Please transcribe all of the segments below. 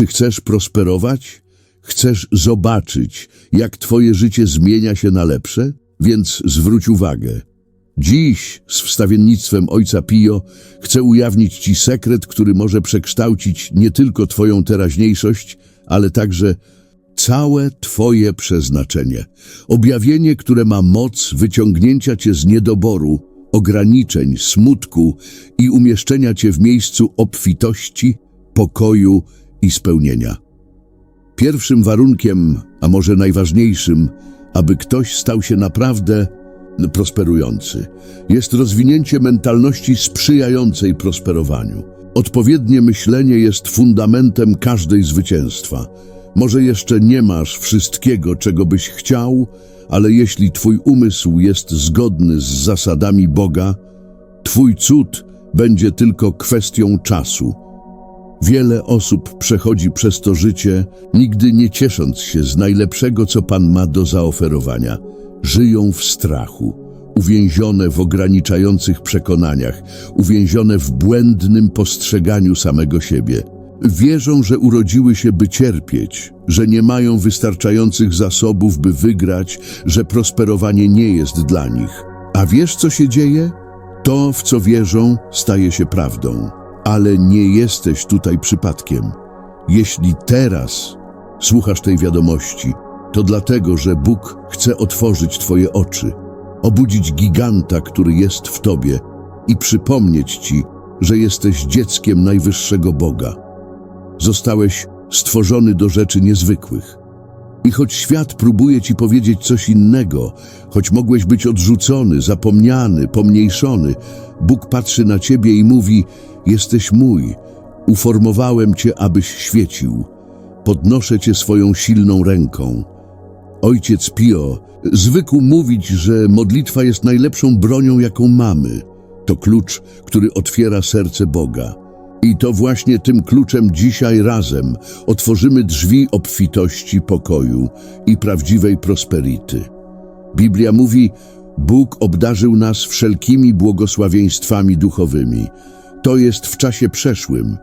Czy chcesz prosperować? Chcesz zobaczyć, jak twoje życie zmienia się na lepsze? Więc zwróć uwagę. Dziś z wstawiennictwem Ojca Pio chcę ujawnić Ci sekret, który może przekształcić nie tylko Twoją teraźniejszość, ale także całe Twoje przeznaczenie. Objawienie, które ma moc wyciągnięcia Cię z niedoboru, ograniczeń, smutku i umieszczenia Cię w miejscu obfitości, pokoju i spełnienia. Pierwszym warunkiem, a może najważniejszym, aby ktoś stał się naprawdę prosperujący, jest rozwinięcie mentalności sprzyjającej prosperowaniu. Odpowiednie myślenie jest fundamentem każdej zwycięstwa. Może jeszcze nie masz wszystkiego, czego byś chciał, ale jeśli twój umysł jest zgodny z zasadami Boga, twój cud będzie tylko kwestią czasu. Wiele osób przechodzi przez to życie, nigdy nie ciesząc się z najlepszego, co Pan ma do zaoferowania. Żyją w strachu, uwięzione w ograniczających przekonaniach, uwięzione w błędnym postrzeganiu samego siebie. Wierzą, że urodziły się, by cierpieć, że nie mają wystarczających zasobów, by wygrać, że prosperowanie nie jest dla nich. A wiesz, co się dzieje? To, w co wierzą, staje się prawdą. Ale nie jesteś tutaj przypadkiem. Jeśli teraz słuchasz tej wiadomości, to dlatego, że Bóg chce otworzyć Twoje oczy, obudzić giganta, który jest w Tobie i przypomnieć Ci, że jesteś dzieckiem najwyższego Boga. Zostałeś stworzony do rzeczy niezwykłych. I choć świat próbuje ci powiedzieć coś innego, choć mogłeś być odrzucony, zapomniany, pomniejszony, Bóg patrzy na ciebie i mówi: Jesteś mój, uformowałem cię, abyś świecił. Podnoszę cię swoją silną ręką. Ojciec Pio zwykł mówić, że modlitwa jest najlepszą bronią, jaką mamy. To klucz, który otwiera serce Boga. I to właśnie tym kluczem dzisiaj razem otworzymy drzwi obfitości, pokoju i prawdziwej prosperity. Biblia mówi, Bóg obdarzył nas wszelkimi błogosławieństwami duchowymi. To jest w czasie przeszłym.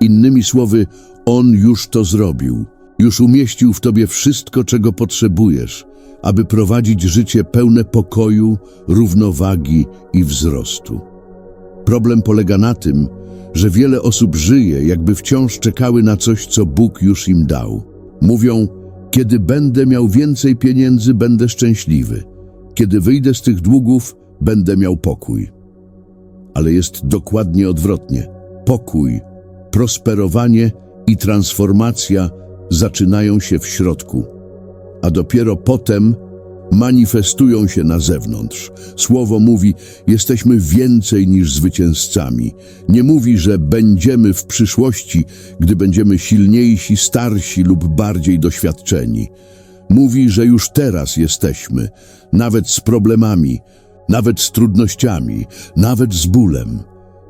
Innymi słowy, On już to zrobił. Już umieścił w Tobie wszystko, czego potrzebujesz, aby prowadzić życie pełne pokoju, równowagi i wzrostu. Problem polega na tym, że wiele osób żyje, jakby wciąż czekały na coś, co Bóg już im dał. Mówią, kiedy będę miał więcej pieniędzy, będę szczęśliwy. Kiedy wyjdę z tych długów, będę miał pokój. Ale jest dokładnie odwrotnie. Pokój, prosperowanie i transformacja zaczynają się w środku, a dopiero potem manifestują się na zewnątrz. Słowo mówi, jesteśmy więcej niż zwycięzcami. Nie mówi, że będziemy w przyszłości, gdy będziemy silniejsi, starsi lub bardziej doświadczeni. Mówi, że już teraz jesteśmy, nawet z problemami, nawet z trudnościami, nawet z bólem.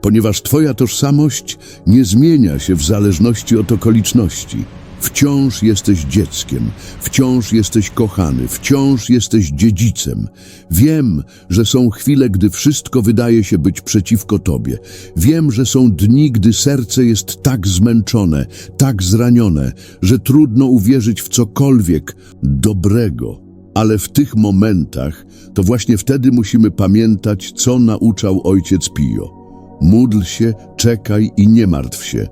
Ponieważ Twoja tożsamość nie zmienia się w zależności od okoliczności. Wciąż jesteś dzieckiem, wciąż jesteś kochany, wciąż jesteś dziedzicem. Wiem, że są chwile, gdy wszystko wydaje się być przeciwko Tobie. Wiem, że są dni, gdy serce jest tak zmęczone, tak zranione, że trudno uwierzyć w cokolwiek dobrego. Ale w tych momentach to właśnie wtedy musimy pamiętać, co nauczał ojciec Pio. Módl się, czekaj i nie martw się.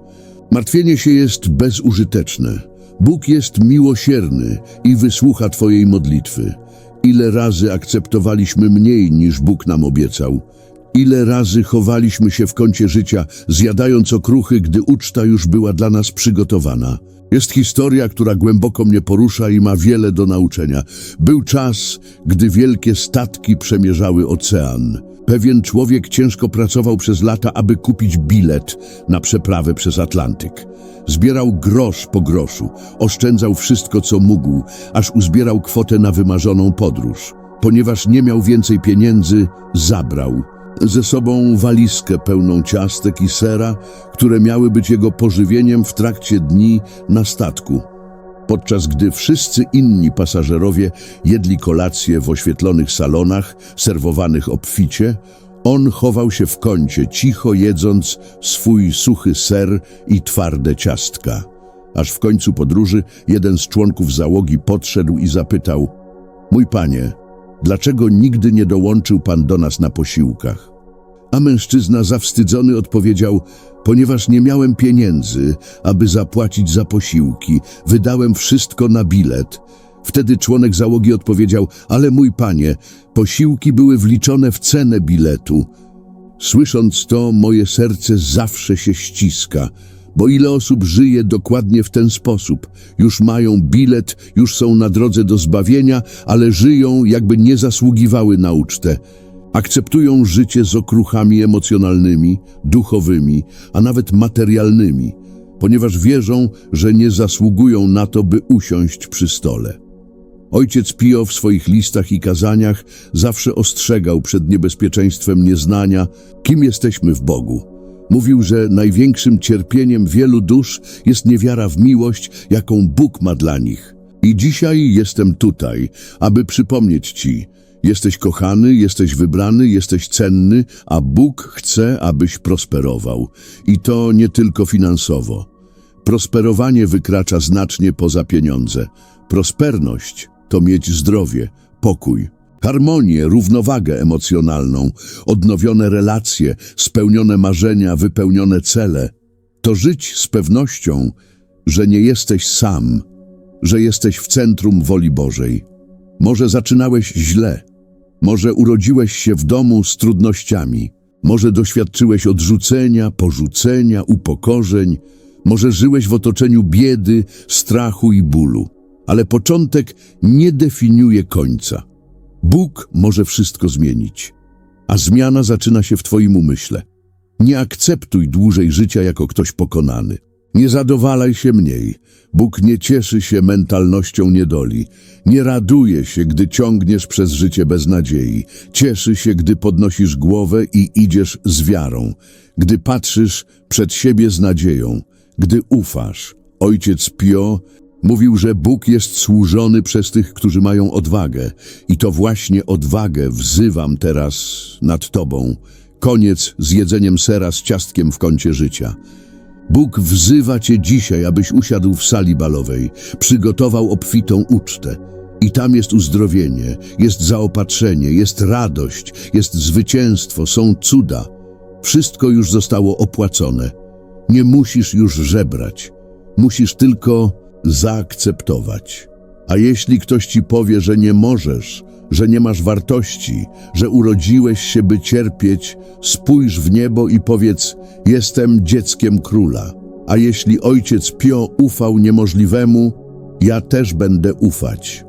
Martwienie się jest bezużyteczne. Bóg jest miłosierny i wysłucha Twojej modlitwy. Ile razy akceptowaliśmy mniej niż Bóg nam obiecał? Ile razy chowaliśmy się w kącie życia, zjadając okruchy, gdy uczta już była dla nas przygotowana? Jest historia, która głęboko mnie porusza i ma wiele do nauczenia. Był czas, gdy wielkie statki przemierzały ocean. Pewien człowiek ciężko pracował przez lata, aby kupić bilet na przeprawę przez Atlantyk. Zbierał grosz po groszu, oszczędzał wszystko, co mógł, aż uzbierał kwotę na wymarzoną podróż. Ponieważ nie miał więcej pieniędzy, zabrał ze sobą walizkę pełną ciastek i sera, które miały być jego pożywieniem w trakcie dni na statku. Podczas gdy wszyscy inni pasażerowie jedli kolację w oświetlonych salonach, serwowanych obficie, on chował się w kącie, cicho jedząc swój suchy ser i twarde ciastka. aż w końcu podróży jeden z członków załogi podszedł i zapytał: Mój panie, dlaczego nigdy nie dołączył pan do nas na posiłkach? A mężczyzna zawstydzony odpowiedział: Ponieważ nie miałem pieniędzy, aby zapłacić za posiłki, wydałem wszystko na bilet. Wtedy członek załogi odpowiedział: Ale mój panie, posiłki były wliczone w cenę biletu. Słysząc to, moje serce zawsze się ściska, bo ile osób żyje dokładnie w ten sposób? Już mają bilet, już są na drodze do zbawienia, ale żyją, jakby nie zasługiwały na ucztę. Akceptują życie z okruchami emocjonalnymi, duchowymi, a nawet materialnymi, ponieważ wierzą, że nie zasługują na to, by usiąść przy stole. Ojciec Pio w swoich listach i kazaniach zawsze ostrzegał przed niebezpieczeństwem nieznania, kim jesteśmy w Bogu. Mówił, że największym cierpieniem wielu dusz jest niewiara w miłość, jaką Bóg ma dla nich. I dzisiaj jestem tutaj, aby przypomnieć Ci, jesteś kochany, jesteś wybrany, jesteś cenny, a Bóg chce, abyś prosperował. I to nie tylko finansowo. Prosperowanie wykracza znacznie poza pieniądze. Prosperność to mieć zdrowie, pokój, harmonię, równowagę emocjonalną, odnowione relacje, spełnione marzenia, wypełnione cele. To żyć z pewnością, że nie jesteś sam, że jesteś w centrum woli Bożej. Może zaczynałeś źle, może urodziłeś się w domu z trudnościami, może doświadczyłeś odrzucenia, porzucenia, upokorzeń, może żyłeś w otoczeniu biedy, strachu i bólu, ale początek nie definiuje końca. Bóg może wszystko zmienić, a zmiana zaczyna się w Twoim umyśle. Nie akceptuj dłużej życia jako ktoś pokonany. Nie zadowalaj się mniej. Bóg nie cieszy się mentalnością niedoli. Nie raduje się, gdy ciągniesz przez życie bez nadziei. Cieszy się, gdy podnosisz głowę i idziesz z wiarą. Gdy patrzysz przed siebie z nadzieją. Gdy ufasz. Ojciec Pio mówił, że Bóg jest służony przez tych, którzy mają odwagę. I to właśnie odwagę wzywam teraz nad Tobą. Koniec z jedzeniem sera z ciastkiem w kącie życia. Bóg wzywa Cię dzisiaj, abyś usiadł w sali balowej, przygotował obfitą ucztę. I tam jest uzdrowienie, jest zaopatrzenie, jest radość, jest zwycięstwo, są cuda. Wszystko już zostało opłacone. Nie musisz już żebrać. Musisz tylko zaakceptować. A jeśli ktoś Ci powie, że nie możesz, że nie masz wartości, że urodziłeś się, by cierpieć, spójrz w niebo i powiedz: Jestem dzieckiem króla. A jeśli ojciec Pio ufał niemożliwemu, ja też będę ufać.